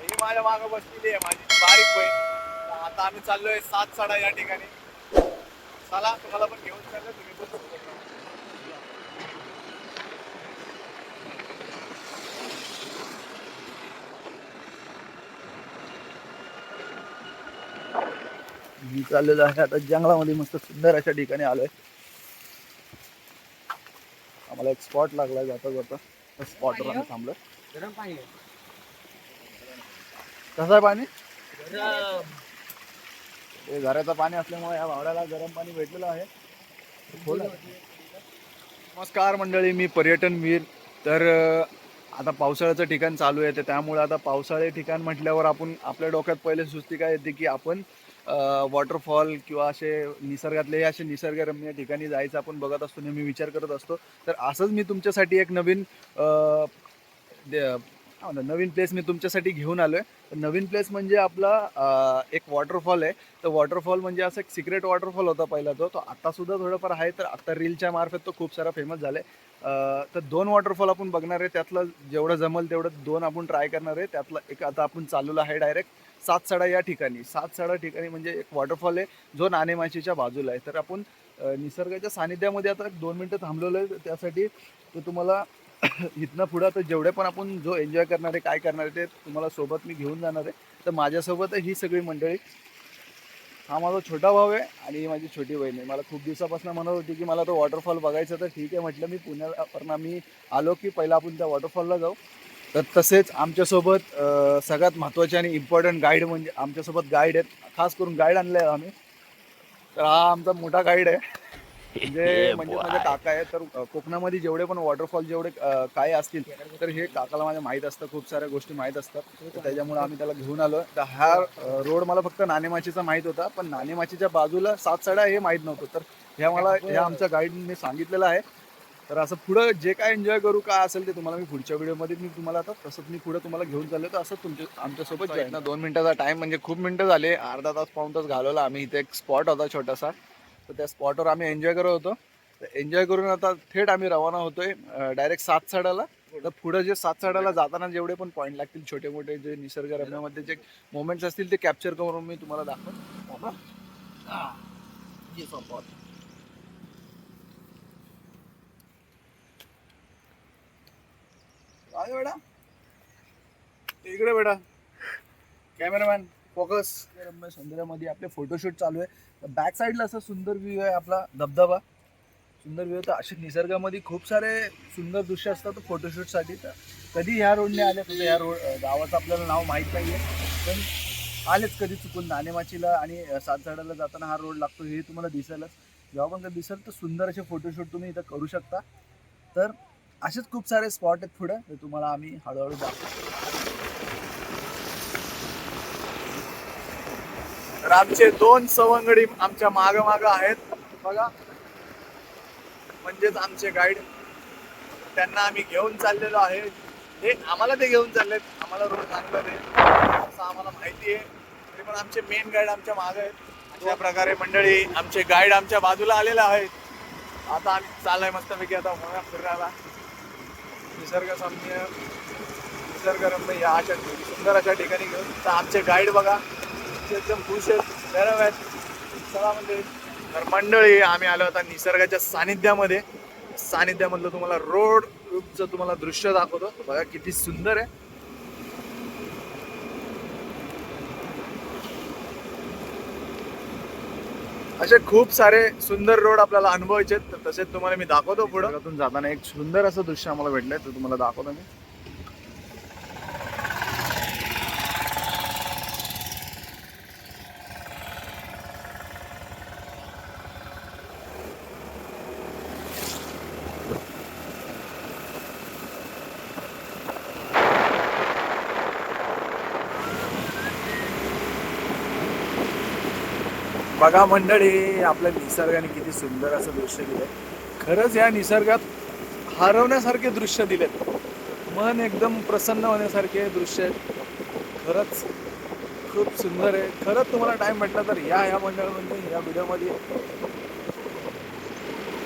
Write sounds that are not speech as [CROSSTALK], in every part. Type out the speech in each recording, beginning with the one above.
ही माझ्या मागं बसलेली आहे माझी. बारीक बहीण. आता आम्ही चाललोय सात साडा या ठिकाणी. चला तुम्हाला पण घेऊन चाललो तुम्ही पण मी चाललेलो आहे आता जंगलामध्ये मस्त सुंदर अशा ठिकाणी आलोय. आम्हाला एक स्पॉट लागला जाता जाता. स्पॉटवर आम्ही गरम पाणी कसं आहे पाणी? हे घराचं पाणी असल्यामुळे या भावड्याला गरम पाणी भेटलेलं आहे. नमस्कार मंडळी मी पर्यटन वीर. तर आता पावसाळ्याचं ठिकाण चालू आहे तर त्यामुळे आता पावसाळे ठिकाण म्हटल्यावर आपण आपल्या डोक्यात पहिले सुस्ती काय येते की आपण वॉटरफॉल किंवा असे निसर्गातले हे असे निसर्गरम्य ठिकाणी जायचं आपण बघत असतो नेहमी विचार करत असतो. तर असंच मी तुमच्यासाठी एक नवीन नवीन प्लेस मी तुमच्यासाठी घेऊन आलो तर नवीन प्लेस म्हणजे आपला एक वॉटरफॉल आहे. तर वॉटरफॉल म्हणजे असं एक सिक्रेट वॉटरफॉल होता पहिला तो. तो थोडंफार आहे तर आत्ता रीलच्या मार्फत तो खूप सारा फेमस झालाय. आहे तर दोन वॉटरफॉल आपण बघणार आहे. त्यातलं जेवढं जमल तेवढं दोन आपण ट्राय करणार आहे. त्यातलं एक आता आपण चालूला आहे डायरेक्ट सातसडा या ठिकाणी. सातसडा ठिकाणी म्हणजे एक वॉटरफॉल आहे जो नाणेमाशीच्या बाजूला आहे. तर आपण निसर्गाच्या सानिध्यामध्ये आता दोन मिनटं थांबलेलो आहे. तर त्यासाठी तो तुम्हाला [CLEARS THROAT] इथनं पुढं तर जेवढे पण आपण जो एन्जॉय करणार आहे काय करणार आहे ते तुम्हाला सोबत मी घेऊन जाणार आहे. तर माझ्यासोबत ही सगळी मंडळी हा माझा छोटा भाऊ आहे आणि माझी छोटी बहीण आहे. मला खूप दिवसापासून म्हणत होती की मला तो वॉटरफॉल बघायचा तर ठीक आहे म्हटलं मी पुण्यावरनं मी आलो की पहिला आपण त्या वॉटरफॉलला जाऊ. तर तसेच आमच्यासोबत सगळ्यात महत्त्वाचे आणि इम्पॉर्टंट गाईड म्हणजे आमच्यासोबत गाईड आहेत. खास करून गाईड आणले आहे आम्ही. तर हा आमचा मोठा गाईड आहे. म्हणजे म्हणजे माझे काका आहे. तर कोकणामध्ये जेवढे पण वॉटरफॉल जेवढे काय असतील तर हे काकाला माझ्या माहीत असतं. खूप साऱ्या गोष्टी माहीत असतात. त्याच्यामुळे आम्ही त्याला घेऊन आलो तर हा रोड मला फक्त नाणेमाचीचा माहीत होता. पण नाणेमाचीच्या बाजूला सातसडा हे माहीत नव्हतं. तर ह्या मला ह्या आमच्या गाईडने सांगितलेलं आहे. तर असं पुढं जे काय एन्जॉय करू काय असेल ते तुम्हाला मी पुढच्या व्हिडिओमध्ये मी तुम्हाला आता तसंच मी पुढे तुम्हाला घेऊन चाललो तर असं तुमच्या आमच्यासोबत. ना दोन मिनिटाचा टाइम म्हणजे खूप मिनिटं झाले. अर्धा तास पाऊन तास घालवला. आम्ही इथे एक स्पॉट होता छोटासा. तर त्या स्पॉटवर आम्ही एन्जॉय करत होतो. तर एन्जॉय करून आता थेट आम्ही रवाना होतोय डायरेक्ट सातसाडाला तर पुढे जे सातसाडाला जाताना जेवढे पण पॉईंट लागतील छोटे मोठे जे निसर्गरम्यामध्ये जे मोमेंट्स असतील ते कॅप्चर करून मी तुम्हाला दाखवतो. काय बेटा. इकडे बेटा. कॅमेरामॅन फोकस रम्य सौंदर्यामध्ये आपले फोटोशूट चालू आहे. बॅक साईडला असा सुंदर व्ह्यू आहे आपला धबधबा. सुंदर व्ह्यू तर असे निसर्गामध्ये खूप सारे सुंदर दृश्य असतात फोटोशूटसाठी तर कधी ह्या रोडने आले? तर ह्या रोड गावाचं आपल्याला नाव माहीत नाही आहे पण आलेच कधी चुकून नाणेमाचीला आणि सातझाडाला जाताना हा रोड लागतो हे तुम्हाला दिसेलच जेव्हा पण दिसेल तर सुंदर असे फोटोशूट तुम्ही इथं करू शकता. तर असेच खूप सारे स्पॉट आहेत पुढे ते तुम्हाला आम्ही हळूहळू दाखवतो. तर आमचे दोन सवंगडी आमच्या माग माग आहेत. बघा. म्हणजेच आमचे गाईड त्यांना आम्ही घेऊन चाललेलो आहे. हे आम्हाला ते घेऊन चाललेत. आम्हाला रोड चांगलं ते. असं आम्हाला माहिती आहे. तरी पण आमचे मेन गाईड आमच्या मागे आहेत. अशा प्रकारे मंडळी आमचे गाईड आमच्या बाजूला आलेले आहेत. आता आम्ही चाललोय मस्तपैकी. आता फिरायला निसर्गसाम्य निसर्गरम्य या अशा सुंदर अशा ठिकाणी घेऊन तर आमचे गाईड बघा ते एकदम खुश आहेत गरम आहेत. चला म्हणजे तर मंडळी आम्ही आलो आता निसर्गाच्या सानिध्यामध्ये. सानिध्यामधलं तुम्हाला रोड रूपचं तुम्हाला दृश्य दाखवतो. बघा किती सुंदर आहे. असे खूप सारे सुंदर रोड आपल्याला अनुभवायचे तसेच तुम्हाला मी दाखवतो पुढे. जाताना एक सुंदर असं दृश्य आम्हाला भेटलंय तर तुम्हाला दाखवतो मी. बघा मंडळी आपल्या निसर्गाने किती सुंदर असं दृश्य दिलं खरंच या निसर्गात हरवण्यासारखे दृश्य दिलेत. मन एकदम प्रसन्न होण्यासारखे दृश्य आहेत. खरंच खूप सुंदर आहे. खरंच तुम्हाला टाइम भेटला तर या या मंडळामध्ये या व्हिडिओमध्ये.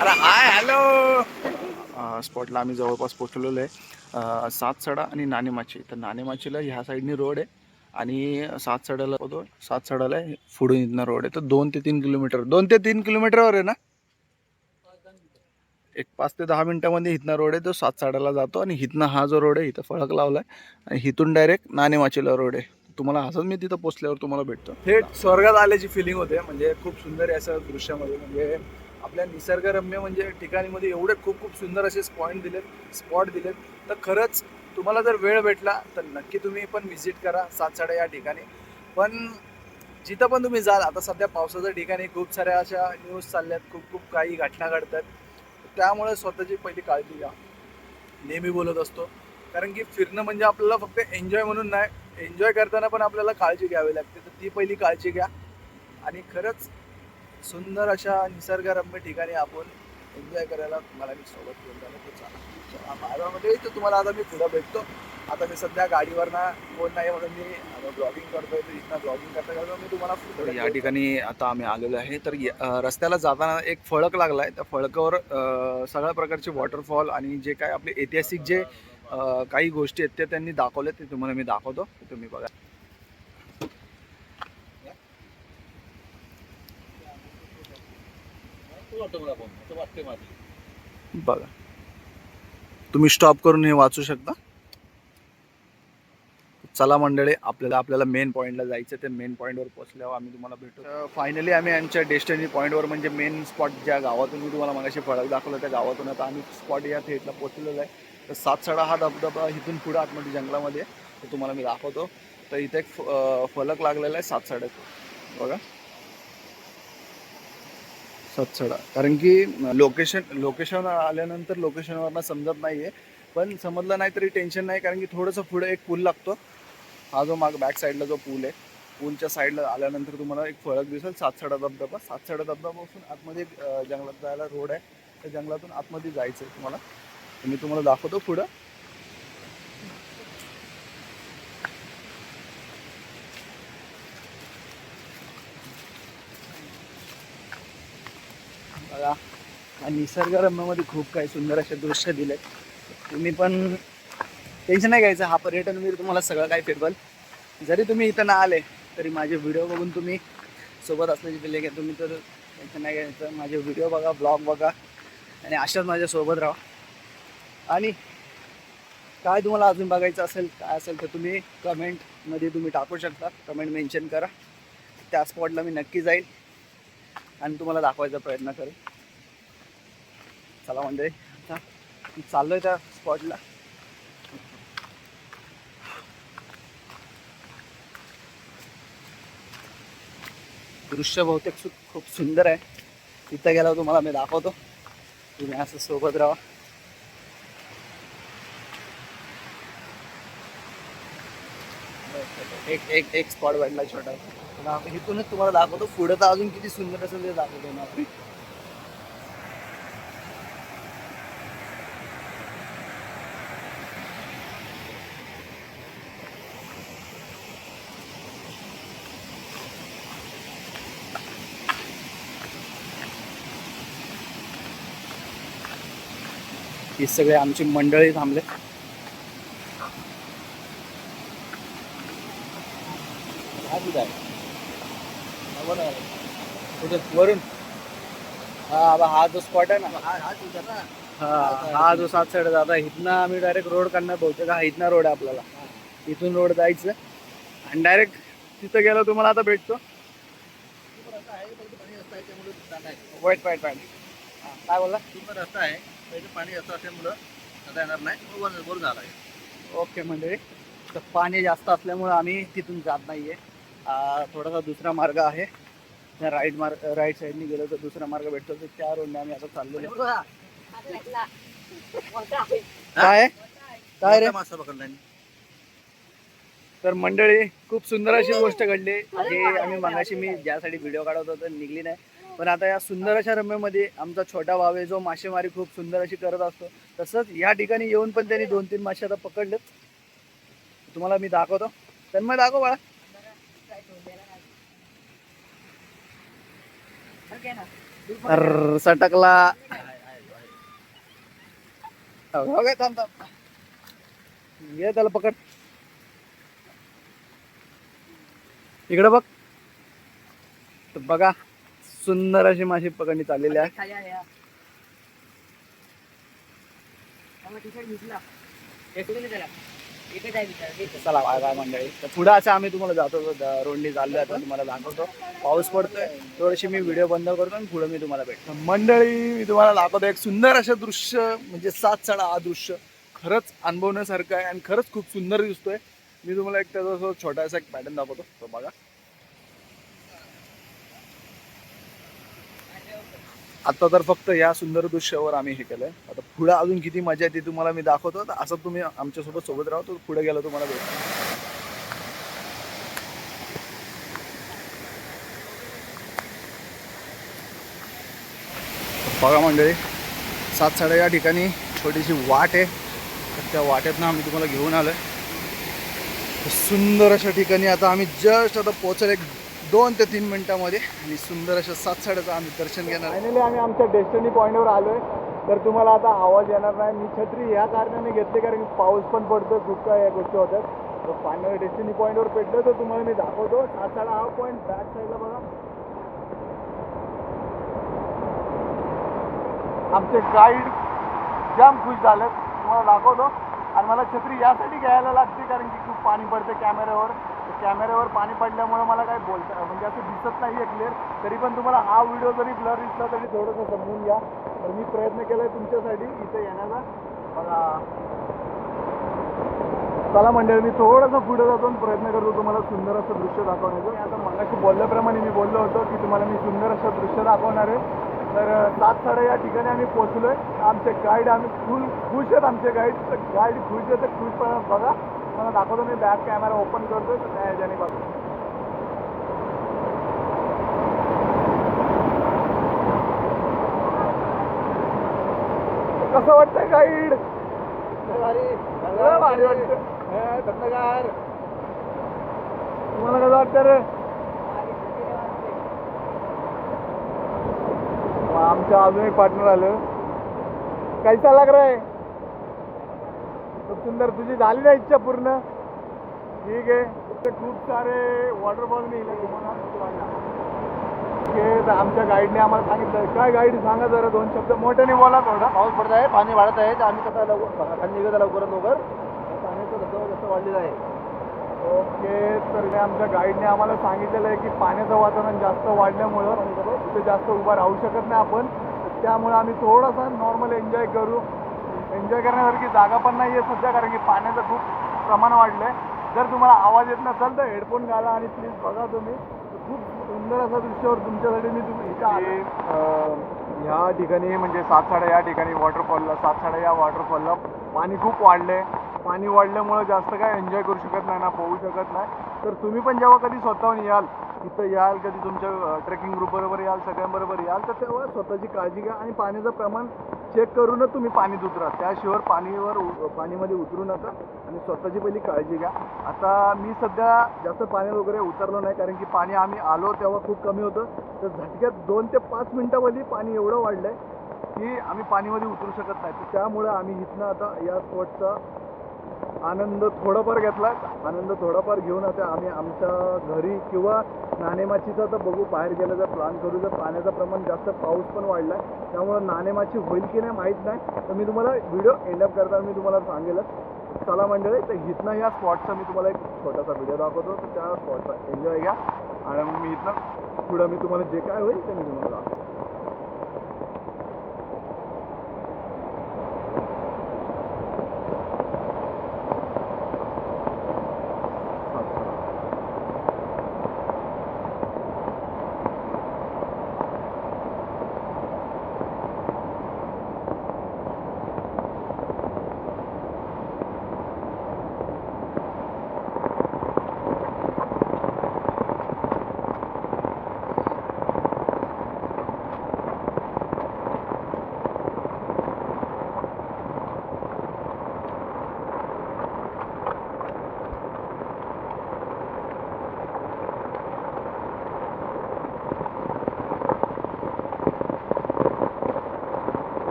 अरे हाय हॅलो स्पॉटला आम्ही जवळपास पोचलेलो आहे. सात सातसडा आणि नाणेमाची. तर नाणेमाचीला ह्या साईडनी रोड आहे. आणि सातसडाला होतो. सात आहे, पुढून इथनं रोड आहे. तर दोन ते तीन किलोमीटर दोन ते तीन किलोमीटरवर आहे ना? एक पाच ते दहा मिनिटामध्ये इथनं रोड आहे. तो सात साड्याला जातो आणि इथनं हा जो रोड आहे इथं फळक लावला आहे आणि इथून डायरेक्ट नाणे वाचेला रोड आहे. तुम्हाला असंच मी तिथं पोचल्यावर तुम्हाला भेटतो. थेट स्वर्गात आल्याची फिलिंग होते. म्हणजे खूप सुंदर आहे असं दृश्यामध्ये. म्हणजे आपल्या निसर्गरम्य म्हणजे ठिकाणीमध्ये एवढे खूप खूप सुंदर असे पॉईंट दिलेत स्पॉट दिलेत. तर खरंच तुम्हाला जर वेळ भेटला तर नक्की तुम्ही पण व्हिजिट करा सातसाडा या ठिकाणी. पण जिथं पण तुम्ही जाल आता सध्या पावसाच्या ठिकाणी खूप साऱ्या अशा न्यूज चालल्यात खूप खूप काही घटना घडतात. त्यामुळे स्वतःची पहिली काळजी घ्या. नेहमी बोलत असतो. कारण की फिरणं म्हणजे आपल्याला फक्त एन्जॉय म्हणून नाही एन्जॉय करताना पण आपल्याला काळजी घ्यावी लागते. तर ती पहिली काळजी घ्या. आणि खरंच सुंदर अशा निसर्गरम्य ठिकाणी आपण एन्जॉय करायला मला मी सोबत घेऊन जाणं ते चालेल. माझ्यामध्ये तर तुम्हाला आता मी पुढं भेटतो. आता मी सध्या गाडीवर ना कोण नाही म्हणून मी ब्लॉगिंग करतोय. तर इथं ब्लॉगिंग करता करता मी तुम्हाला या ठिकाणी आता आम्ही आलेलो आहे. तर रस्त्याला जाताना एक फळक लागला आहे त्या फळकावर सगळ्या प्रकारचे वॉटरफॉल आणि जे काय आपले ऐतिहासिक जे काही गोष्टी आहेत त्या त्यांनी दाखवल्या ते तुम्हाला मी दाखवतो. तुम्ही बघा. बघा. तुम्ही स्टॉप करून हे वाचू शकता. चला मंडळी आपल्याला आपल्याला मेन पॉईंटला जायचं ते मेन पॉईंटवर पोहोचल्यावर आम्ही तुम्हाला भेटू. फायनली आम्ही आमच्या डेस्टिनी पॉईंटवर म्हणजे मेन स्पॉट ज्या गावातून मी तुम्हाला मगाशी फळक दाखवलं त्या गावातून आता आम्ही स्पॉट या थेटला पोहोचलेलो आहे. तर सातसडा हा धबधबा इथून पुढं आतमध्ये जंगलामध्ये आहे. तो तुम्हाला मी दाखवतो. तर इथे एक फ- अं, फलक लागलेला आहे सातसाड्याचं बघा. सातसडा. कारण की लोकेशन लोकेशन आल्यानंतर लोकेशनवरनं समजत नाही आहे पण समजलं नाही तरी टेन्शन नाही कारण की थोडंसं पुढे एक पूल लागतो. हा जो माग बॅक साईडला जो पूल आहे पूलच्या साईडला आल्यानंतर तुम्हाला एक फळक दिसेल सातसडा धबधबा. सातसडा धबधबापासून आतमध्ये एक, जंगलात जायला रोड आहे. त्या जंगलातून आतमध्ये जायचं आहे तुम्हाला. मी तुम्हाला दाखवतो पुढं. बघा हा निसर्गरम्यामध्ये खूप काही सुंदर असे दृश्य दिले तुम्ही पण टेन्शन नाही घ्यायचं हा पर्यटन वीर तुम्हाला सगळं काही फिरवल. जरी तुम्ही इथं ना आले तरी माझे व्हिडिओ बघून तुम्ही सोबत असल्याची दिले आहे. तुम्ही तर टेन्शन नाही घ्यायचं माझे व्हिडिओ बघा ब्लॉग बघा आणि अशाच माझ्यासोबत राहा. आणि काय तुम्हाला अजून बघायचं असेल काय असेल तर तुम्ही कमेंटमध्ये तुम्ही टाकू शकता. कमेंट मेन्शन करा. त्या स्पॉटला मी नक्की जाईल. आणि तुम्हाला दाखवायचा प्रयत्न करेल चला म्हणजे आता चाललोय त्या स्पॉटला दृश्य बहुतेक खूप सुंदर आहे. तिथं गेल्यावर तुम्हाला मी दाखवतो. तुम्ही असं सोबत राहा. एक एक एक स्पॉट भेटला छोटा. पण आम्ही इथूनच तुम्हाला दाखवतो पुढे तर अजून किती सुंदर असेल ते दाखवतो ना आपण. हे सगळे आमची मंडळी थांबले. कुठे? वरून? हा हा जो स्पॉट आहे ना. हा हा जो सात साईड जाता इथनं आम्ही डायरेक्ट रोड काढणार बहुतेक. हा इथनं रोड आहे आपल्याला. इथून रोड जायचं. आणि डायरेक्ट तिथं गेलो तुम्हाला आता भेटतो. वाईट वाईट वाईट काय बोलला? रस्ता आहे. पहिले पाणी असं असल्यामुळं आता येणार नाही. वर झाला आहे ओके म्हणजे तर पाणी जास्त असल्यामुळं आम्ही तिथून जात नाहीये. आ, थोडासा दुसरा मार्ग आहे. त्या राईट मार्ग राईट साईडने गेलो तर दुसरा मार्ग भेटतो. तर त्या रोडने आम्ही आता चाललेलो काय? काय रे? मासा पकडला तर मंडळी खूप सुंदर अशी गोष्ट घडली. जी आम्ही मागाशी मी ज्यासाठी व्हिडिओ काढत होतो निघली नाही. पण आता या सुंदर अशा रम्यामध्ये आमचा छोटा भाव आहे जो मासेमारी खूप सुंदर अशी करत असतो तसंच या ठिकाणी येऊन पण त्यांनी दोन तीन मासे आता पकडलेत. तुम्हाला मी दाखवतो. तन्मय दाखव बाळा. अर, सटकला. हो काय थांब थांब. ये त्याला पकड. इकडे बघ. तर बघा सुंदर अशी माशी पकडणी चाललेली आहे. चला बाय बाय मंडळी. तर पुढं असं आम्ही तुम्हाला जातो द- रोडनी आता तुम्हाला दाखवतो. पाऊस पडतोय थोडीशी मी व्हिडिओ बंद करतो आणि पुढे मी तुम्हाला भेटतो. मंडळी मी तुम्हाला दाखवतो एक सुंदर असं दृश्य म्हणजे सात सडा हा दृश्य. खरंच अनुभवण्यासारखं आहे आणि खरंच खूप सुंदर दिसतोय. मी तुम्हाला एक त्याचा छोटासा एक पॅटर्न दाखवतो. तो बघा. आता तर फक्त या सुंदर दृश्यावर आम्ही हे केलंय. आता पुढे अजून किती मजा येते तुम्हाला मी दाखवतो. तर असं तुम्ही आमच्यासोबत सोबत राहा पुढे गेला तुम्हाला भेटतो. बघा मंडळी सात साडे या ठिकाणी छोटीशी वाट आहे. तर त्या वाटेतनं आम्ही तुम्हाला घेऊन आलोय. सुंदर अशा ठिकाणी आता आम्ही जस्ट आता पोहोचल एक दोन ते तीन मिनिटामध्ये आणि सुंदर अशा सात साड्याचं आम्ही दर्शन घेणार फायनली आम्ही आमच्या डेस्टिनी पॉईंटवर आलोय. तर तुम्हाला आता आवाज येणार नाही. मी छत्री ह्या कारणाने घेतली कारण की पाऊस पण पडतो खूप काय या गोष्टी होतात. तर फायनल डेस्टिनी पॉईंटवर पेटलं तर तुम्हाला मी दाखवतो. सात साडा हा पॉईंट बॅक साईडला बघा. आमचे गाईड जाम खुश झालेत. तुम्हाला दाखवतो. आणि मला छत्री यासाठी घ्यायला लागते कारण की खूप पाणी पडते कॅमेऱ्यावर कॅमेऱ्यावर पाणी पडल्यामुळे मला काही बोलता म्हणजे असं दिसत नाही आहे क्लिअर तरी पण तुम्हाला हा व्हिडिओ जरी ब्लर दिसला तरी थोडंसं समजून घ्या. तर मी प्रयत्न केलाय तुमच्यासाठी इथे येण्याचा. मला चला मंडळी मी थोडंसं पुढे जातो प्रयत्न करतो तुम्हाला सुंदर असं दृश्य दाखवण्याचं. मी आता मगाशी बोलल्याप्रमाणे मी बोललो होतो की तुम्हाला मी सुंदर असं दृश्य दाखवणार आहे. तर सात साडे या ठिकाणी आम्ही पोहोचलोय. आमचे गाईड आम्ही फुल खुश आहेत आमचे गाईड गाईड खुश आहेत तर खुश पण बघा. मला दाखवतो मी बॅक कॅमेरा ओपन करतोय त्या ह्याच्याने बघा कसं वाटतंय गाईड भारी. वाटतं तुम्हाला कसं वाटतं रे? मग आमच्या अजून एक पार्टनर आलं. कैसा लाग रहा है? खूप सुंदर तुझी झाली ना इच्छा पूर्ण. ठीक आहे. खूप सारे वॉटरफॉल मी आमच्या गाईडने आम्हाला सांगितलं. काय गाईड सांगा जरा दोन शब्द. मोठ्याने बोला थोडा. पाऊस पडत आहे पाणी वाढत आहे तर आम्ही कसं लवकर खाली निघत लवकरात लवकर पाण्याचं कसं कसं वाढलेलं आहे? ओके तर आमच्या गाईडने आम्हाला सांगितलेलं आहे की पाण्याचं वातावरण जास्त वाढल्यामुळं तिथे जास्त उभा राहू शकत नाही आपण. त्यामुळे आम्ही थोडासा नॉर्मल एन्जॉय करू. एन्जॉय करण्यासारखी जागा पण नाही आहे सध्या कारण की पाण्याचं खूप प्रमाण वाढलं आहे जर तुम्हाला आवाज येत नसेल तर हेडफोन घाला आणि प्लीज बघा तुम्ही. तर खूप सुंदर असं दृश्यावर तुमच्यासाठी. मी तुम्ही इथं ह्या ठिकाणी म्हणजे सातसाडा या ठिकाणी वॉटरफॉलला सातसाडा या वॉटरफॉलला पाणी खूप वाढलंय. पाणी वाढल्यामुळं जास्त काय एन्जॉय करू शकत नाही ना पोहू शकत नाही. तर तुम्ही पण जेव्हा कधी स्वतःहून याल इथं याल कधी तुमच्या ट्रेकिंग ग्रुपबरोबर याल सगळ्यांबरोबर याल तर तेव्हा स्वतःची काळजी घ्या आणि पाण्याचं प्रमाण चेक करूनच तुम्ही पाणीत उतरा त्याशिवाय पाणीवर उ- पाणीमध्ये उतरू नका आणि स्वतःची पहिली काळजी घ्या. आता मी सध्या जास्त पाण्यात वगैरे उतरलो नाही कारण की पाणी आम्ही आलो तेव्हा खूप कमी होतं. तर झटक्यात दोन ते पाच मिनटामध्ये पाणी एवढं वाढलं आहे की आम्ही पाणीमध्ये उतरू शकत नाही. तर त्यामुळे आम्ही इथनं आता या स्पॉटचा आनंद थोडाफार घेतला. आनंद थोडाफार घेऊन आता आम्ही आमच्या घरी किंवा नाणेमाचीचा तर बघू बाहेर गेल्याचा प्लॅन करू जर पाण्याचं प्रमाण जास्त पाऊस पण वाढला आहे त्यामुळं नाणेमाची होईल की नाही माहीत नाही. तर मी तुम्हाला व्हिडिओ एंडअप करताना मी तुम्हाला सांगेलच. चला मंडळी तर इथनं या स्पॉटचा मी तुम्हाला एक छोटासा व्हिडिओ दाखवतो. तर त्या स्पॉटचा एन्जॉय घ्या. आणि मी इथनं पुढं मी तुम्हाला जे काय होईल ते मी तुम्हाला दाखवतो.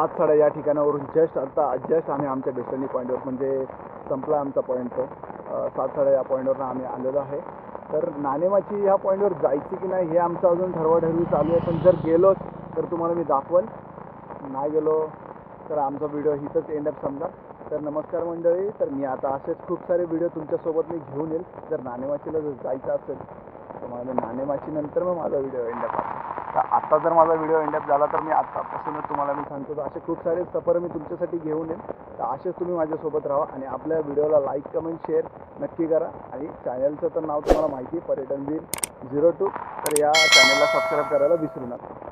सात साड्या या ठिकाणावरून जस्ट आता जस्ट आम्ही आमच्या डेस्टनी पॉईंटवर म्हणजे संपला आमचा पॉईंट तो. सात साड्या या पॉईंटवरून आम्ही आलेलो आहे. तर नाणेमाची ह्या पॉईंटवर जायची की नाही हे आमचं अजून ठरवाठरवी चालू आहे. पण जर गेलोच तर तुम्हाला मी दाखवल. नाही गेलो तर आमचा व्हिडिओ हिथंच एंड अप समजा तर नमस्कार मंडळी तर मी आता असेच खूप सारे व्हिडिओ तुमच्यासोबत मी घेऊन येईल. जर नाणेमाचीला जर जायचं असेल तर मला नाणेमाचीनंतर नाणेमाची नंतर मग माझा व्हिडिओ एंड अप तर आत्ता जर माझा व्हिडिओ एंडअप झाला तर मी आत्तापासूनच तुम्हाला मी सांगतो. तर असे खूप सारे सफर मी तुमच्यासाठी घेऊन येईन. तर असेच तुम्ही माझ्यासोबत राहा आणि आपल्या व्हिडिओला लाईक कमेंट शेअर नक्की करा. आणि चॅनलचं तर नाव तुम्हाला माहिती पर्यटन वीर झिरो टू तर या चॅनलला सबस्क्राईब करायला विसरू नका.